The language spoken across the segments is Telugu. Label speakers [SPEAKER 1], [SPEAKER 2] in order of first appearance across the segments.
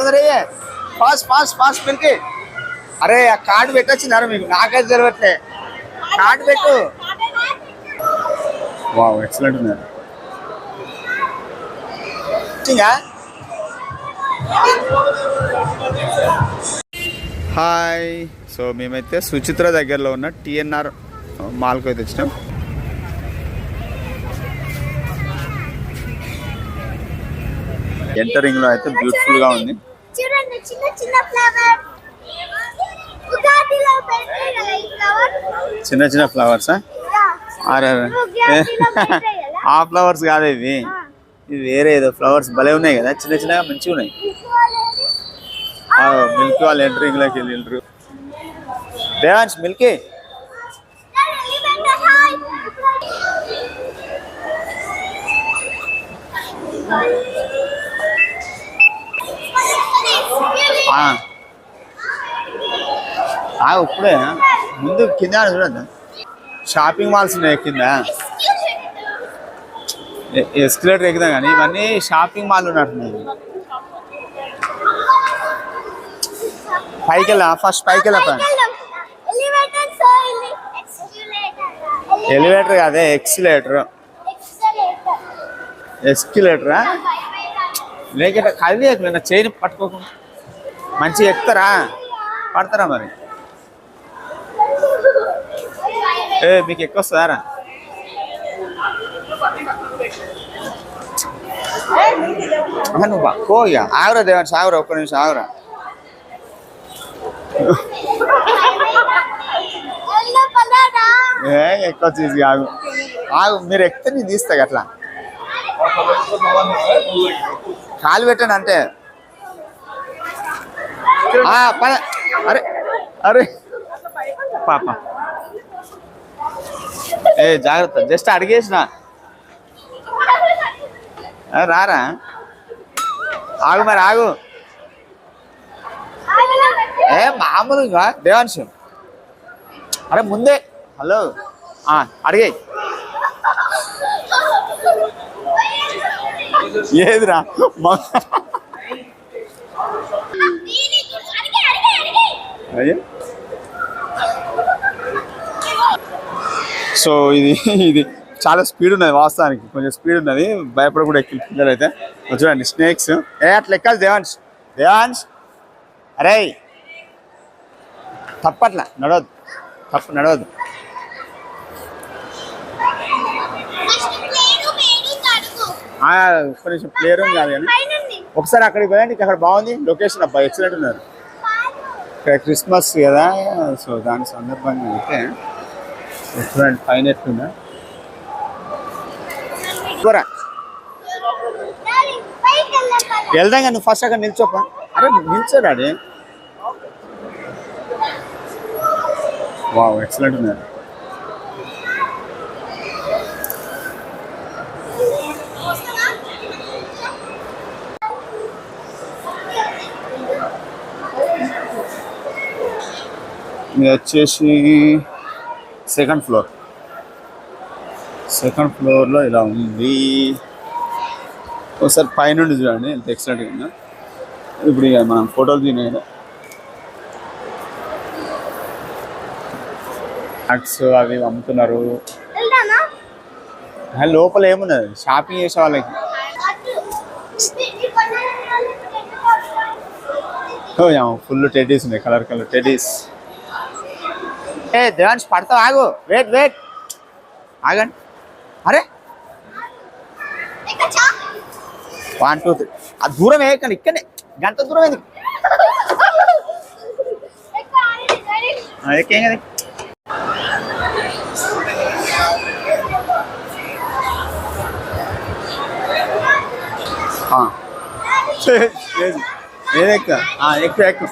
[SPEAKER 1] తొందరయ్యే ఫాస్ట్ ఫాస్ట్ ఫాస్ట్ పిలికి అరే ఆ కార్డు పెట్టొచ్చినారు మీకు? నాకైతే తెలియట్లే. కార్డు పెట్టు. వావ్ ఎక్సలెంట్ వచ్చిందా? హాయ్ సో మేమైతే సుచిత్ర దగ్గరలో ఉన్న టిఎన్ఆర్ మాల్కి అయితే వచ్చినాం. ఎంటరింగ్లో అయితే బ్యూటిఫుల్గా ఉంది.
[SPEAKER 2] చూడండి చిన్న చిన్న ఫ్లవర్ ఉగాదిలో ఈ ఫ్లవర్
[SPEAKER 1] చిన్న చిన్న ఫ్లవర్సా ఆ? ఫ్లవర్స్ కాదు? ఇవి. ఇవి వేరే ఏదో ఫ్లవర్స్ భలే ఉన్నాయి కదా? చిన్న చిన్నగా మంచిగా ఉన్నాయి. మిల్క్ వాళ్ళు ఎంటరింగ్లోకి వెళ్ళిండ్రు. దేవాన్స్ మిల్కీ. ఆ. ఆ, ఇప్పుడే ముందు కింద చూడద్దు షాపింగ్ మాల్స్ ఉన్నాయి కింద. ఎస్కలేటర్ ఎక్కుదాం కానీ ఇవన్నీ షాపింగ్ మాల్ ఉన్నట్టున్నాయి. పైకి వెళ్ళా ఫస్ట్ పైకి వెళ్ళా
[SPEAKER 2] ఎలివేటర్
[SPEAKER 1] కాదే ఎక్సిలేటర్ ఎస్కిలేటరా లేకపోతే కదిలేక నా చైన్ పట్టుకోకుండా మంచిగా ఎక్కుతారా? పడతారా మరి? ఏ మీకు ఎక్కువ వస్తుందారా నువ్వు పక్కో ఇక ఆగురా దేవాన్స్ ఆగురా ఒక్క నిమిషం ఆగురా. ఏ ఎక్కువ చీజ్ ఆగు. ఆగు మీరు ఎక్కితే నేను తీస్తా అట్లా కాలు పెట్టండి అంటే. అరే అరే. పాప. ఏ జాగ్రత్త. జస్ట్ అడిగేసిన. రారా? ఆగు మరి ఆగు. ఏ మామూలుగా దేవాంశం. అరే ముందే. హలో. ఆ, అడిగాయి ఏదిరా? అయ్యో. సో ఇది ఇది చాలా స్పీడ్ ఉన్నది వాస్తవానికి. కొంచెం స్పీడ్ ఉన్నది. భయపడకుండా ఎక్కి పిల్లలు అయితే చూడండి స్నేక్స్. ఏ అట్లా ఎక్కాలి దేవాన్స్ దేవాన్స్ అరే. తప్పట్లా నడవద్దు. తప్పు నడవద్దు. ఆ, ఒక్క నిమిషం ప్లే రూమ్ కాదు కానీ. ఒకసారి అక్కడికి పోయండి అక్కడ బాగుంది. లొకేషన్ అబ్బా ఎక్సలెంట్ ఉన్నారు క్రిస్మస్ కదా సో దాని సందర్భంగా అయితే రెస్టారెంట్ పైన ఎట్లుందా వెళ్దాం కానీ నువ్వు ఫస్ట్ అక్కడ నిల్చోపా. అరే నిల్చోరాడి వావ్ ఎక్సలెంట్ ఉన్నారు ఇది వచ్చేసి సెకండ్ ఫ్లోర్. సెకండ్ ఫ్లోర్లో ఇలా ఉంది. ఒకసారి పైనుండి చూడండి ఎంత ఎక్సలెంట్గా ఉందో. ఇప్పుడు ఇక మనం ఫోటోలు తినే బ్యాగ్స్ అవి అమ్ముతున్నారు. లోపల ఏమున్నది? షాపింగ్ చేసే వాళ్ళకి. ఫుల్ టెడ్డీస్ ఉన్నాయి కలర్ కలర్ టెడ్డీస్. ఏ దేవాన్స్ పడతావు ఆగు. వెయిట్ వెయిట్ ఆగండి. అరే. వన్ టూ త్రీ ఆ దూరం వేయకండి ఇక్కడనే. గంట దూరం ఎందుకు? ఆ, ఎక్కేం కదా ఆ. లేదు ఏది ఎక్కువ ఎక్కువ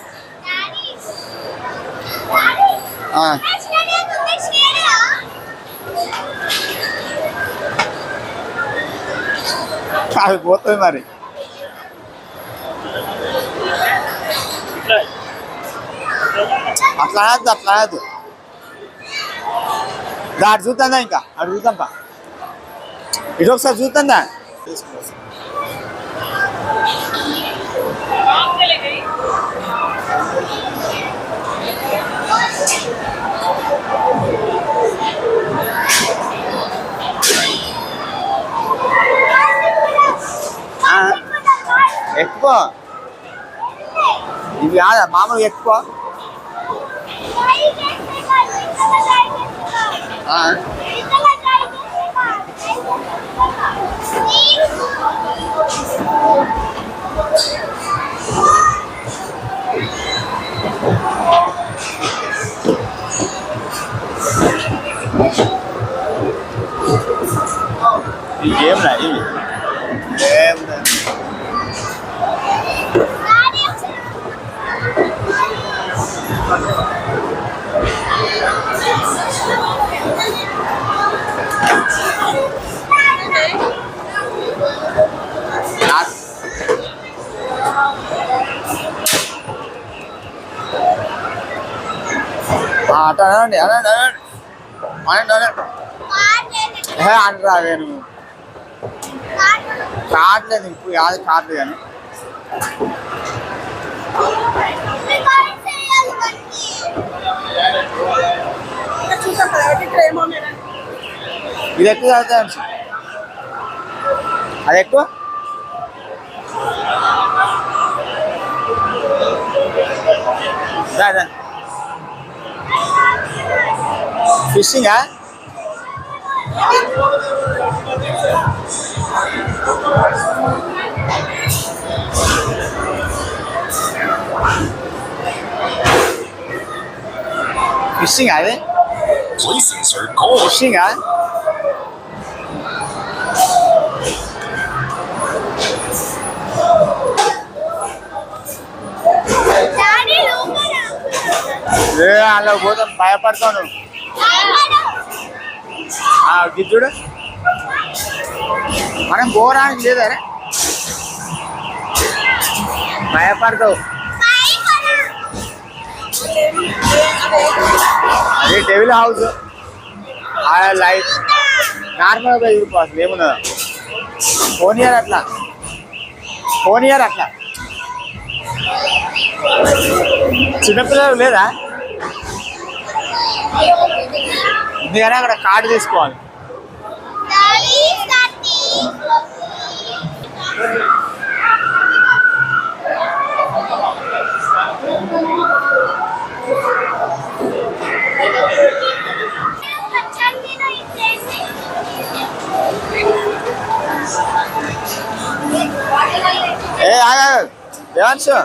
[SPEAKER 1] అది పోతుంది మరి అట్లా కాదు అట్లా కాదు అటు చూద్దా ఇంకా అటు చూద్దాంపా ఇటు ఒకసారి చూద్దా Thank you. ఇవి కాదా? మామూలుగా ఎక్కువ
[SPEAKER 2] ట్రై చేసేగా ఇంతగా ట్రై చేసేగా
[SPEAKER 1] ఆ,
[SPEAKER 2] ఇంతగా ట్రై చేసేగా
[SPEAKER 1] ఈ గేమ్ రా ఇవి గేమ్ రా.
[SPEAKER 2] డాడీ
[SPEAKER 1] నాకు ఆ, అటు అనండి అనండి అనండి అనండి అనండి నేను కావట్లేదు ఇప్పుడు కాదు కావట్లేదు కానీ ఇది ఎక్కువ చదువుతా అది ఎక్కువ ఫిషింగా ఫిషింగ్ అది
[SPEAKER 3] Places are gold.
[SPEAKER 1] ఫిషింగా
[SPEAKER 2] డాడీ లోపల
[SPEAKER 1] ఏ అలా పోతాం భయపడతాను ఆ, ఇది చూడు. మనం పోరానికి లేదా రే? భయపడతావు అదే డెవిల్ హౌస్. ఆ లైఫ్. నార్మల్గా వెళ్ళిపోతుంది ఏమున్నదా ఫోన్ ఇయర్ అట్లా. ఫోన్ ఇయర్ అట్లా. చిన్నపిల్లలు లేదా? ఎందుకని అక్కడ కార్డు తీసుకోవాలి. ఏ ఆగా దేవాన్షు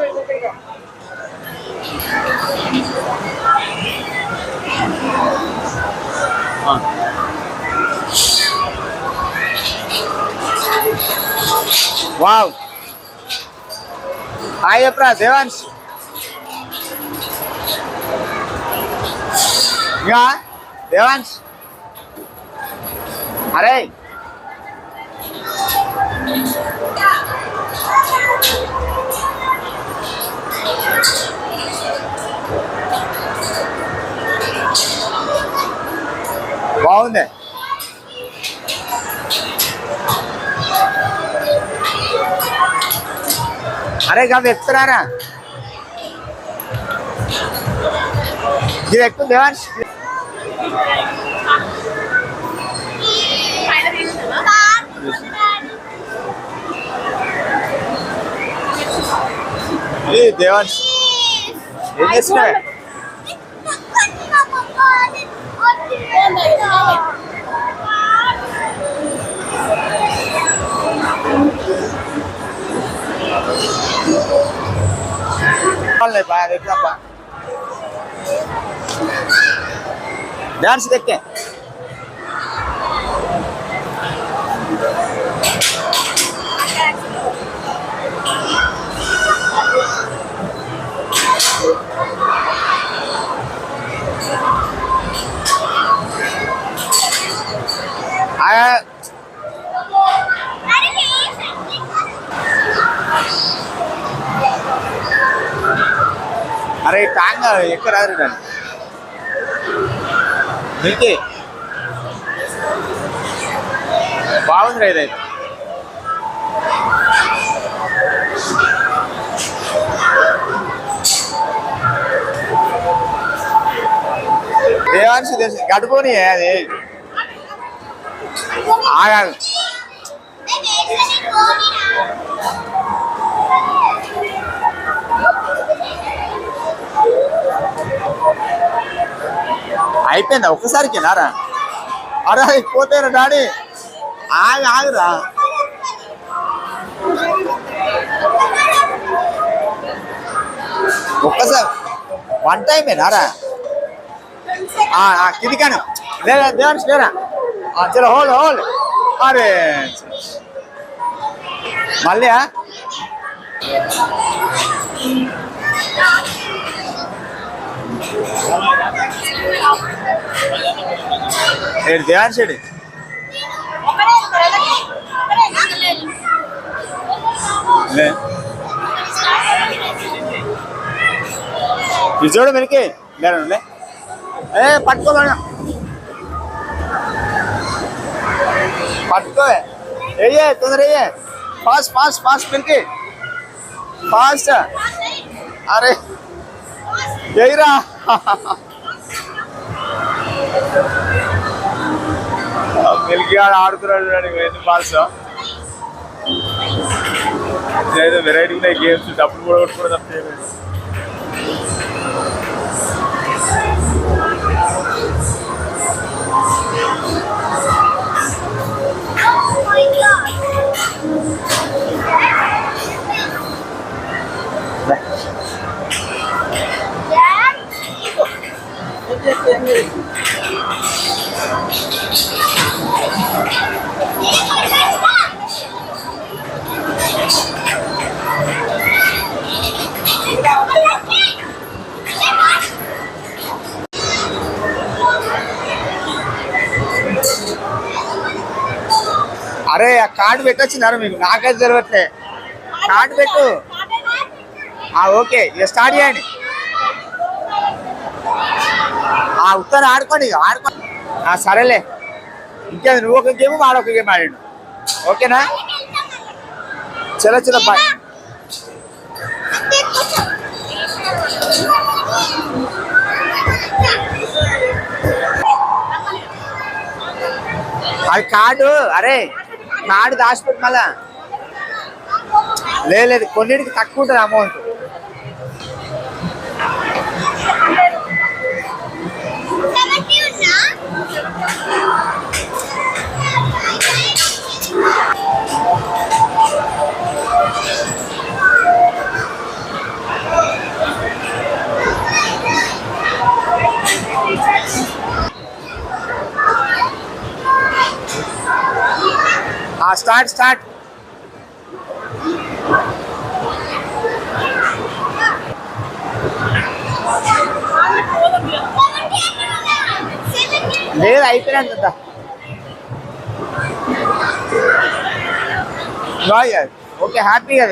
[SPEAKER 1] వావ్ హాయ్ చెప్పరా దేవాన్ష్ ఇంకా దేవాన్ష్ అరే బాగుంది అరే కాదు ఎక్కుతున్నారా ఇది ఎక్కువ దేవాన్ష్ ఇది దేవాన్ష్ ఏం చేస్తున్నావే వాళ్ళని బాగా ఎట్లప్ప డాన్స్ దక్కే ఆ అరే టాంగ్ ఎక్కడ రాదు దాన్ని? నీకే. బాగుంది రా ఇదైతే దేవాంశి దేశం గడుపుని అది. ఆగాదు అయిపోయిందా? ఒక్కసారికి నారా అరే అది పోతేరా డాడీ. ఆగి ఆగురా. ఒక్కసారి. వన్ టైమే నారా? కిందికాను లేదా దేవాన్స్ లేరా? చలో హోల్ హోల్. అరే మళ్ళీ ఏడు దేవాన్స్ ఏడు లే ఇది చూడు మనకి లేరా లే ఏ పట్టుకోమన్నా పట్టుకో ఏయే తొందర ఏయే ఫాస్ట్ ఫాస్ట్ ఫాస్ట్ పిలికి ఫాస్ట్ అరే ఎయిరా మిల్కి ఆడు ఆడుతున్నాడు చూడండి ఎన్ని బాల్స్ ఏదో వెరైటీ ఉన్నాయి గేమ్స్ డబ్బులు కూడా కొట్టుకోవడం తప్ప ఏమీ లేదు. లే. అరే ఆ కార్డు పెట్టొచ్చినారు మీకు? నాకైతే తెలియట్లే కార్డు పెట్టు. ఆ ఓకే. ఇక స్టార్ట్ చేయండి. ఆ ఉత్తరం ఆడుకోండి ఇక ఆడుకోండి. ఆ సరేలే. ఇంకేది నువ్వు ఒక గేమ్ వాడొక గేమ్ ఆడాడు. ఓకేనా? చలో చలో బాయ్. అది కాదు అరే. నాడు దాచిపెట్టి మళ్ళా. లేదు కొన్నిటికి తక్కువ ఉంటుంది అమౌంట్ స్టార్ట్ స్టార్ట్ లేదు అయిపోయినంత ఓకే హ్యాపీ కదా